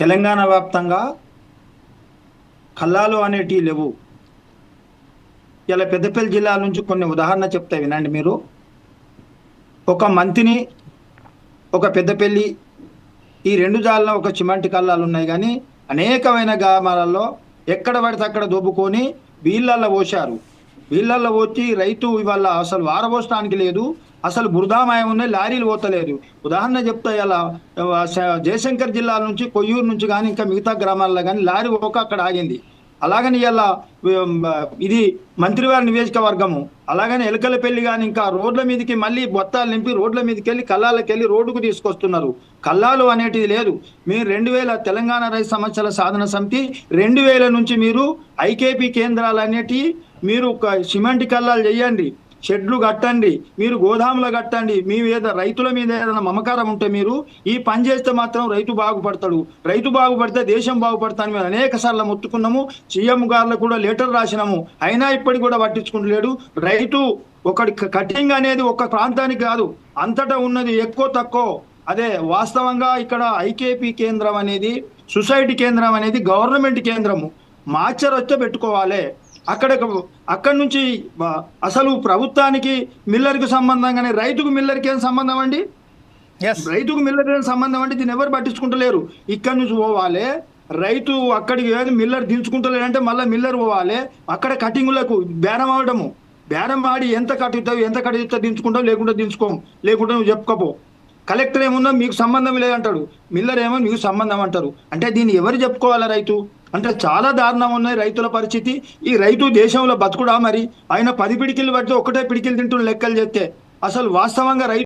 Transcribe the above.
తెలంగాణ వ్యాప్తంగా కల్లాలు అనేటివి లేవు. ఇలా పెద్దపల్లి జిల్లా నుంచి కొన్ని ఉదాహరణ చెప్తా వినండి మీరు. ఒక మంతిని ఒక పెద్దపల్లి ఈ రెండు జాలలో ఒక చిమంటి కల్లాలు ఉన్నాయి కానీ అనేకమైన గ్రామాలలో ఎక్కడ పడితే అక్కడ దోపుకొని వీళ్ళల్లో పోశారు. వీళ్ళల్లో పోచి రైతు ఇవాళ అసలు వారబోసడానికి లేదు. అసలు బురదామయం ఉన్నాయి లారీలు పోతలేదు ఉదాహరణ చెప్తా ఇలా జయశంకర్ జిల్లా నుంచి కొయ్యూరు నుంచి కానీ ఇంకా మిగతా గ్రామాల్లో కానీ లారీ ఒక అక్కడ ఆగింది. అలాగని ఇలా ఇది మంత్రివారి నియోజకవర్గము. అలాగని ఎలకలపల్లి కానీ ఇంకా రోడ్ల మీదకి మళ్ళీ బొత్తాలు నింపి రోడ్ల మీదకి వెళ్ళి కల్లాలకి వెళ్ళి రోడ్డుకు తీసుకొస్తున్నారు. కల్లాలు అనేటిది లేదు. మీరు రెండు వేల తెలంగాణ రైతు సమస్యల సాధన సమితి రెండు వేల నుంచి మీరు ఐకేపీ కేంద్రాలు అనేటివి మీరు సిమెంట్ కల్లాలు చేయండి. షెడ్లు కట్టండి మీరు గోదాములు కట్టండి మీ మీద రైతుల మీద ఏదైనా మమకారం ఉంటే మీరు ఈ పని చేస్తే మాత్రం రైతు బాగుపడతాడు. రైతు బాగుపడితే దేశం బాగుపడతాను మేము అనేక సార్లు మొత్తుకున్నాము. సీఎం గారులకు కూడా లెటర్ రాసినాము. అయినా ఇప్పటికి కూడా పట్టించుకుంటలేడు. రైతు ఒకటి కటింగ్ అనేది ఒక ప్రాంతానికి కాదు. అంతటా ఉన్నది ఎక్కువ తక్కువ. అదే వాస్తవంగా ఇక్కడ ఐకేపీ కేంద్రం అనేది సొసైటీ కేంద్రం అనేది గవర్నమెంట్ కేంద్రము. మాచర్ వచ్చే పెట్టుకోవాలి. అక్కడ అక్కడ నుంచి అసలు ప్రభుత్వానికి మిల్లర్కి సంబంధం కానీ రైతుకు మిల్లర్కి ఏం సంబంధం అండి? రైతుకు మిల్లర్ ఏం సంబంధం అంటే దీన్ని ఎవరు పట్టించుకుంటలేరు. ఇక్కడ నుంచి పోవాలి రైతు అక్కడికి మిల్లర్ దించుకుంటలేడంటే మళ్ళీ మిల్లర్ పోవాలి అక్కడ కటింగులకు బేరం ఆడము బేరం ఆడి ఎంత కట్టుతావు ఎంత కట్టుతావు దించుకుంటావు లేకుంటే దించుకోము. లేకుంటే నువ్వు చెప్పుకోపో. కలెక్టర్ ఏముందో మీకు సంబంధం లేదంటాడు. మిల్లర్ ఏమో మీకు సంబంధం అంటారు. అంటే దీన్ని ఎవరు చెప్పుకోవాలా రైతు? అంటే చాలా దారుణం ఉన్నాయి రైతుల పరిస్థితి. ఈ రైతు దేశంలో బతుకుడా మరి? ఆయన పది పిడికిలు పడితే ఒకటే పిడికిలు తింటున్న లెక్కలు చెప్తే. అసలు వాస్తవంగా రైతు